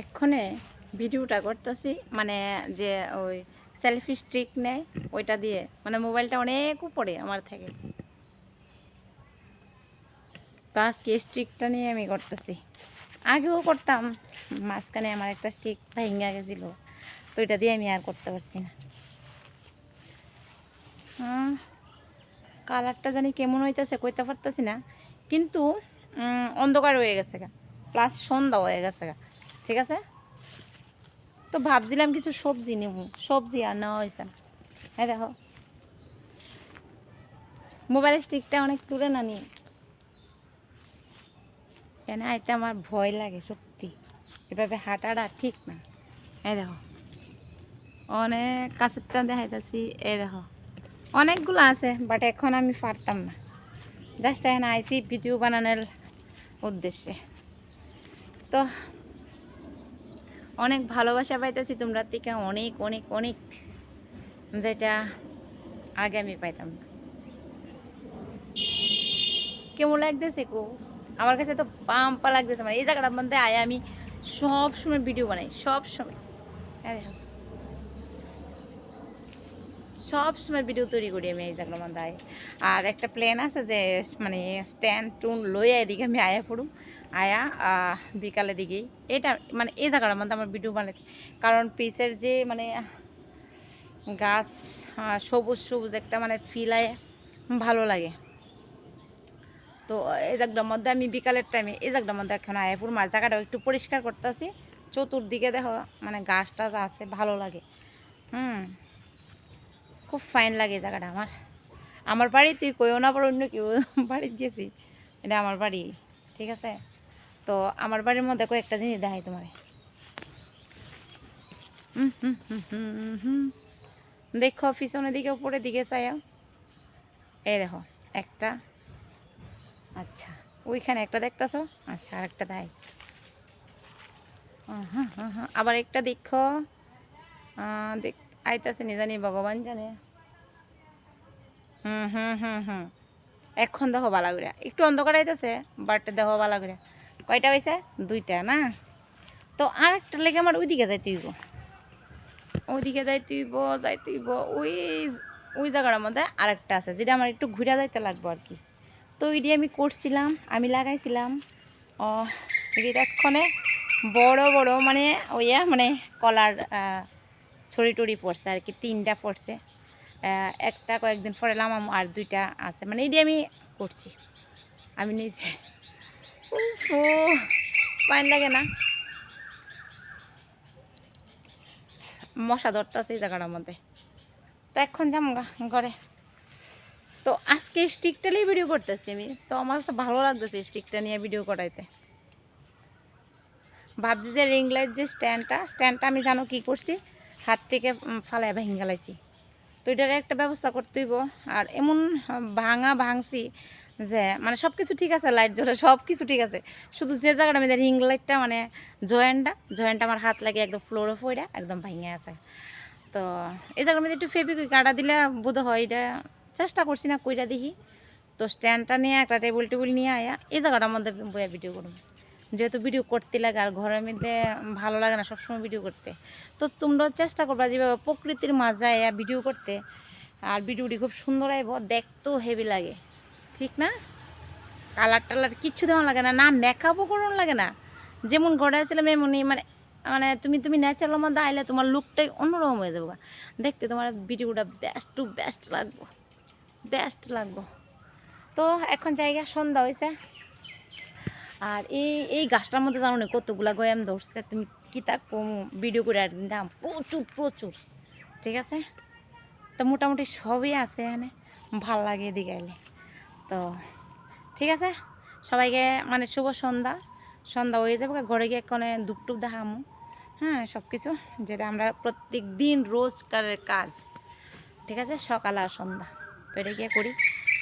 এক্ষণে ভিডিওটা করতেছি মানে যে ওই সেলফি স্টিক নেয়, ওইটা দিয়ে। মানে মোবাইলটা অনেক উপরে আমার থেকে। তো আজকে স্টিকটা নিয়ে আমি করতেছি। আগেও করতাম, মাঝখানে আমার একটা স্টিক ভেঙে গেছিল। তো ওইটা দিয়ে আমি আর করতে পারছি না। কালারটা জানি কেমন হইতেছে কইতে পারতেছি না। কিন্তু অন্ধকার হয়ে গেছে গা। প্লাস সন্ধ্যা হয়ে গেছে গা। ঠিক আছে? তো ভাবছিলাম কিছু সবজি নেব। সবজি আর নেওয়া হয়েছে। হ্যাঁ দেখো। মোবাইলের স্টিকটা অনেক দূরে না নিয়ে। কেন এতে আমার ভয় লাগে সত্যি। এভাবে হাঁটাটা ঠিক না। এই দেখো। অনেক কাছের টান দেখাইতেছি। এই দেখো। অনেকগুলো আছে বাট এখন আমি পারতাম না। জাস্ট এখন আইসি ভিডিও বানানোর উদ্দেশ্যে। তো অনেক ভালোবাসা পাইতেছি তোমরা থেকে অনেক অনেক অনেক, যেটা আগে আমি পাইতাম কেমন লাগতেছে কো আমার কাছে তো পাম্পা লাগতেছে মানে এই জায়গাটার মধ্যে আয়, আমি সব সময় ভিডিও বানাই, সব সময়। সব সময় ভিডিও তৈরি করি আমি এই জায়গার মধ্যে আর একটা প্ল্যান আছে যে মানে স্ট্যান্ড টুন লইয়া এদিকে আমি আয়া পড়ুম। আয়া বিকালের দিকেই। এটা মানে এই জায়গাটার মধ্যে আমার ভিডিও বানাতে কারণ পিসের যে মানে গাছ সবুজ সবুজ একটা মানে ফিল আয়, ভালো লাগে। তো এই জায়গাটার মধ্যে আমি বিকালের টাইমে এই জায়গাটার মধ্যে এখন আয়াপুর মার জায়গাটা একটু পরিষ্কার করতেছি। চতুর্দিকে দেখো মানে গাছ টাছ আছে, ভালো লাগে। হুম, খুব ফাইন লাগে জায়গাটা আমার। আমার বাড়ি তুই কইও না পর অন্য কেউ বাড়িতে গেছি? এটা আমার বাড়ি, ঠিক আছে? তো আমার বাড়ির মধ্যে কয়েকটা জিনিস দেখাই তোমার। দেখো, পিছনের দিকে, উপরের দিকে চাইও। এই দেখো, একটা। আচ্ছা ওইখানে একটা দেখতেছো? আচ্ছা আর একটা দেয় আবার একটা দেখো। দেখ, আইতাছে নি জানি, ভগবান জানে। হুম হুম হুম হুম। এখন দেখো বালা করে একটু অন্ধকার আইতাছে বাট দেখো বালা করে কয়টা হয়েছে দুইটা, না? তো আর একটা লেগে আমার ওইদিকে যাইতে হইব। ওইদিকে যাইতে হইব যাইতে হইব, ওই ওই জায়গাটার মধ্যে আরেকটা আছে, যেটা আমার একটু ঘুরে যাইতে লাগবে আর কি। তো ওইটি আমি করছিলাম, আমি লাগাইছিলাম। ও এক্ষণে বড় বড় মানে ওইয়া মানে কলার ছড়ি টড়ি পড়ছে আর কি, তিনটা পড়ছে। একটা কয়েকদিন পরে লামাম আর দুইটা আছে মানে এটি আমি করছি। আমি নিজে ও পাইন লাগে না। মশা ধরতেছে এই জায়গাটার মধ্যে। তো এখন যাম ঘরে। তো আজকে স্টিকটা নিয়ে ভিডিও করতেছি আমি। তো আমার কাছে ভালো লাগতেছে স্টিকটা নিয়ে ভিডিও করাইতে। ভাবছি যে রিং লাইট যে স্ট্যান্ডটা স্ট্যান্ডটা আমি জানো কি করছি? হাত থেকে ফালায় ভেঙে গেলাইছি তো এটার একটা ব্যবস্থা করতে হইব। আর এমন ভাঙা ভাঙছি যে মানে সব কিছু ঠিক আছে লাইট জ্বলে সব কিছু ঠিক আছে। শুধু যে জায়গাটা আমি রিং লাইটটা মানে জয়েন্টটা জয়েন্টটা আমার হাত লাগে একদম ফ্লোরে পড়ে একদম ভাঙে আছে। তো এই জায়গার মধ্যে একটু ফেবিকুই কাটা দিলে বোধ হয় এটা চেষ্টা করছি না, কইরা দেখি। তো স্ট্যান্ডটা নিয়ে, একটা টেবিল টেবিল নিয়ে আয়া, এই জায়গাটার মধ্যে বইয়া ভিডিও করব। যেহেতু ভিডিও করতে লাগে, আর ঘরের মধ্যে ভালো লাগে না সবসময় ভিডিও করতে। তো তোমরাও চেষ্টা করবা যেভাবে প্রকৃতির মাঝে ভিডিও করতে। আর ভিডিওটি খুব সুন্দর আইব, দেখতেও হেভি লাগে। ঠিক না? কালার টালার কিচ্ছু দেওয়া লাগে না না মেকআপও করানো লাগে না। যেমন ঘরে ছিলাম এমনই মানে মানে তুমি তুমি ন্যাচারাল মধ্যে আইলে তোমার লুকটাই অন্যরকম হয়ে যাব দেখতে তোমার ভিডিওটা বেস্ট টু বেস্ট লাগবো। বেস্ট লাগবো। তো এখন জায়গা সন্ধ্যা হয়েছে আর এই এই গাছটার মধ্যে জানো না কতগুলা গয়াম ধরছে, তুমি কি কম ভিডিও করে একদিন দাম। প্রচুর প্রচুর। ঠিক আছে? তো মোটামুটি সবই আছে এখানে। ভালো লাগে এদিকে এলে তো ঠিক আছে। সবাইকে মানে শুভ সন্ধ্যা। সন্ধ্যা হয়ে যাবে, ঘরে গিয়ে কোনো দুপ টুপ দেখামো। হ্যাঁ সব কিছু যেটা আমরা প্রত্যেক দিন রোজকারের কাজ। ঠিক আছে, সকাল আর সন্ধ্যা। তো এটা গিয়ে করি।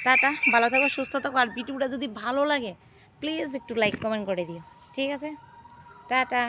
টাটা, ভালো থাকো, সুস্থ থাকো। আর ভিডিওটা যদি ভালো লাগে প্লিজ একটু লাইক কমেন্ট করে দিও। ঠিক আছে? টাটা।